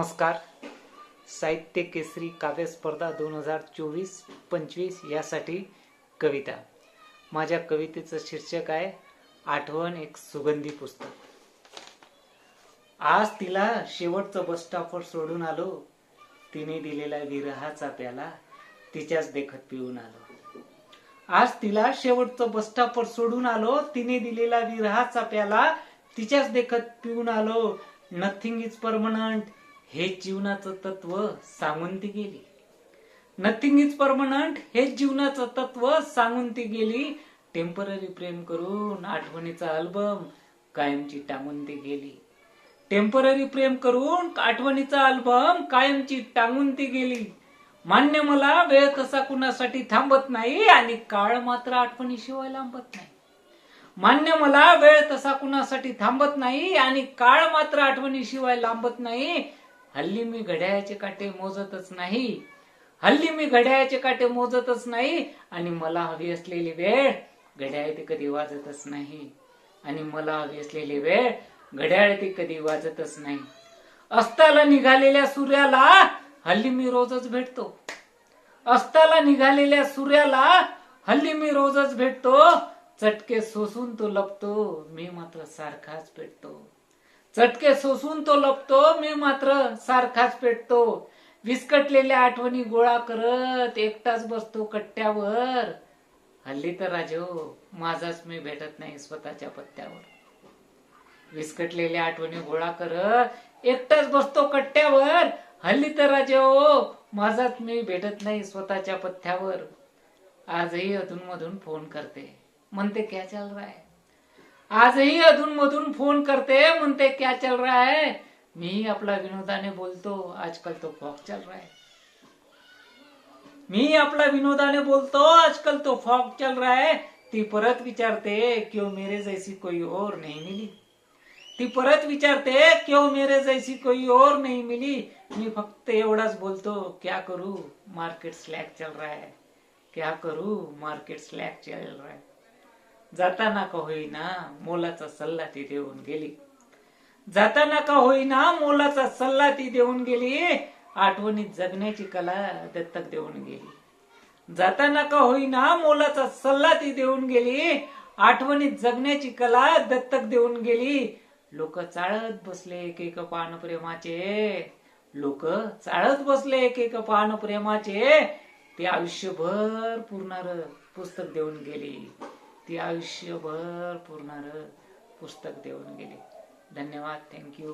नमस्कार. साहित्य केसरी काव्य स्पर्धा दोन हजार चोवीस पंचवीस यासाठी कविता. माझ्या कवितेचं शीर्षक आहे आठवण एक सुगंधी पुस्तक. आज तिला शेवटचं बस स्टॉपवर सोडून आलो. तिने दिलेला विरहाचा प्याला तिच्याच देखत पिऊन आलो. आज तिला शेवटचं बस स्टॉपवर सोडून आलो. तिने दिलेला विरहाचा प्याला तिच्याच देखत पिऊन आलो. नथिंग इज परमनंट हे जीवनाचं तत्व सांगून ती गेली. नथिंग इज परमनंट हे जीवनाचं तत्व सांगून ती गेली. टेंपररी प्रेम करून आठवणीचा अल्बम कायमची टांगून ती गेली. टेंपररी प्रेम करून आठवणीचा अल्बम कायमची टांगून ती गेली. मान्य मला वेळ कसा कुणासाठी थांबत नाही आणि काळ मात्र आठवणीशिवाय लांबत नाही. मान्य मला वेळ तसा कुणासाठी थांबत नाही आणि काळ मात्र आठवणीशिवाय लांबत नाही. हल्ली मी घड्याळाचे काटे मोजतच नाही. हल्ली मी घड्याळाचे काटे मोजतच नाही. आणि मला हवी असलेली वेळ घड्याळ ते कधी वाजतच नाही. आणि मला हवी असलेली वेळ घड्याळ ते कधी वाजतच नाही. अस्ताला निघालेल्या सूर्याला हल्ली मी रोजच भेटतो. अस्ताला निघालेल्या सूर्याला हल्ली मी रोजच भेटतो. चटके सोसून तो लपतो. मी मात्र सारखाच भेटतो चटके सोसून तो लपतो मी मात्र सारखाच पेटतो. विस्कटलेल्या आठवणी गोळा करत एकटाच बसतो कट्ट्यावर. हल्ली तर राजो हो, माझाच मी भेटत नाही स्वतःच्या पत्त्यावर. विस्कटलेल्या आठवणी गोळा करत एकटाच बसतो कट्ट्यावर. हल्ली तर राजे हो, माझाच मी भेटत नाही स्वतःच्या पथ्यावर आजही अधून मधून फोन करते. म्हणते क्या चल रहा है? आजही अधून मधून फोन करते म्हणते क्या चल रहा है? मी आपला विनोदाने बोलतो आजकाल तो फॉक चल रहा है. मी आपला विनोदाने बोलतो आजकाल तो फॉक चल रहा है. ती परत विचारते क्यों मेरे जैसी कोई और नहीं मिली? ती परत विचारते क्यों मेरे जैसी कोई और नहीं मिली? मी फक्त एवढाच बोलतो क्या करू? मार्केट स्लॅग चल रहा है. क्या करू? मार्केट स्लॅग चल रहा है. जाताना का होईना मोलाचा सल्ला ती देऊन गेली. जाताना का होईना मोलाचा सल्ला ती देऊन गेली. आठवणीत जगण्याची कला दत्तक देऊन गेली. जाताना का होईना मोलाचा सल्ला ती देऊन गेली. आठवणीत जगण्याची कला दत्तक देऊन गेली. लोक चाळत बसले एक एक पान प्रेमाचे. लोक चाळत बसले एक एक पान प्रेमाचे. ते आयुष्यभर पुरणार पुस्तक देऊन गेली. ती आयुष्यभर पुरणारं पुस्तक देऊन गेली. धन्यवाद. थँक्यू